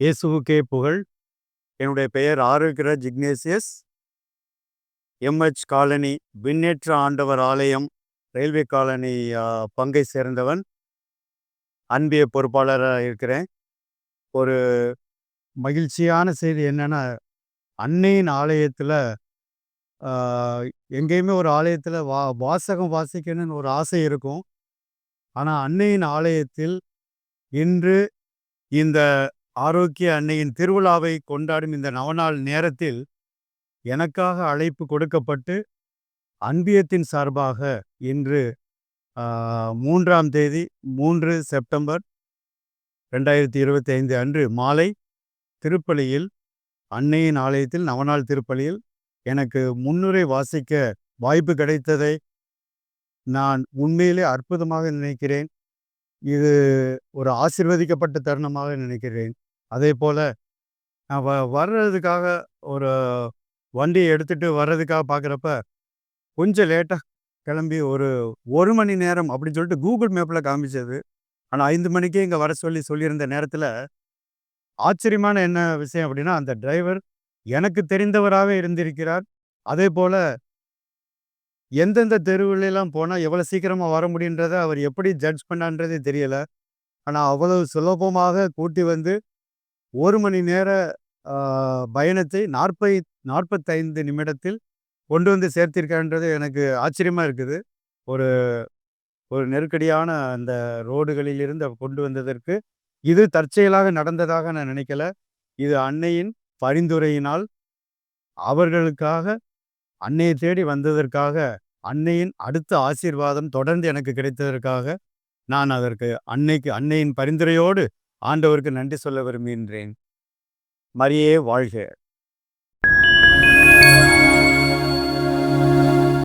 இயேசுவுக்கே புகழ். என்னுடைய பெயர் Arokiyaraj Ignatius. M H colony விண்ணேற்ற ஆண்டவர் ஆலயம் ரயில்வே காலனி பங்கை சேர்ந்தவன். அன்பிய பொறுப்பாளராக இருக்கிறேன். ஒரு மகிழ்ச்சியான செய்தி என்னென்னா அன்னையின் ஆலயத்தில் எங்கேயுமே ஒரு ஆலயத்தில் வா வாசகம் வாசிக்கணும்னு ஒரு ஆசை இருக்கும். ஆனால் அன்னையின் ஆலயத்தில் இன்று இந்த ஆரோக்கிய அன்னையின் திருவிழாவை கொண்டாடும் இந்த நவநாள் நேரத்தில் எனக்காக அழைப்பு கொடுக்கப்பட்டு அன்பியத்தின் சார்பாக இன்று மூன்றாம் தேதி மூன்று செப்டம்பர் ரெண்டாயிரத்தி இருபத்தி ஐந்து அன்று மாலை திருப்பலியில் அன்னையின் ஆலயத்தில் நவநாள் திருப்பலியில் எனக்கு முன்னுரை வாசிக்க வாய்ப்பு கிடைத்ததை நான் உண்மையிலே அற்புதமாக நினைக்கிறேன். இது ஒரு ஆசிர்வதிக்கப்பட்ட தருணமாக நினைக்கிறேன். அதே போல் நான் வ வர்றதுக்காக ஒரு வண்டியை எடுத்துகிட்டு வர்றதுக்காக பார்க்குறப்ப கொஞ்சம் லேட்டாக கிளம்பி ஒரு ஒரு மணி நேரம் அப்படின்னு சொல்லிட்டு கூகுள் மேப்பில் காமிச்சது. ஆனால் ஐந்து மணிக்கே இங்கே வர சொல்லி சொல்லியிருந்த நேரத்தில் ஆச்சரியமான என்ன விஷயம் அப்படின்னா அந்த டிரைவர் எனக்கு தெரிந்தவராகவே இருந்திருக்கிறார். அதே போல் எந்தெந்த தெருவுலலாம் போனால் எவ்வளோ சீக்கிரமாக வர முடியுன்றதை அவர் எப்படி ஜட்ஜ் பண்ணான்றதே தெரியலை. ஆனால் அவ்வளவு சுலபமாக கூட்டி வந்து ஒரு மணி நேர பயணத்தை நாற்பை நாற்பத்தைந்து நிமிடத்தில் கொண்டு வந்து சேர்த்திருக்கான்றது எனக்கு ஆச்சரியமாக இருக்குது. ஒரு ஒரு நெருக்கடியான அந்த ரோடுகளில் இருந்து கொண்டு வந்ததற்கு இது தற்செயலாக நடந்ததாக நான் நினைக்கல. இது அன்னையின் பரிந்துரையினால் அவர்களுக்காக அன்னையை தேடி வந்ததற்காக அன்னையின் அடுத்த ஆசீர்வாதம் தொடர்ந்து எனக்கு கிடைத்ததற்காக நான் அதற்கு அன்னைக்கு அன்னையின் பரிந்துரையோடு ஆண்டவருக்கு நன்றி சொல்ல விரும்புகின்றேன். மரியே வாழ்க.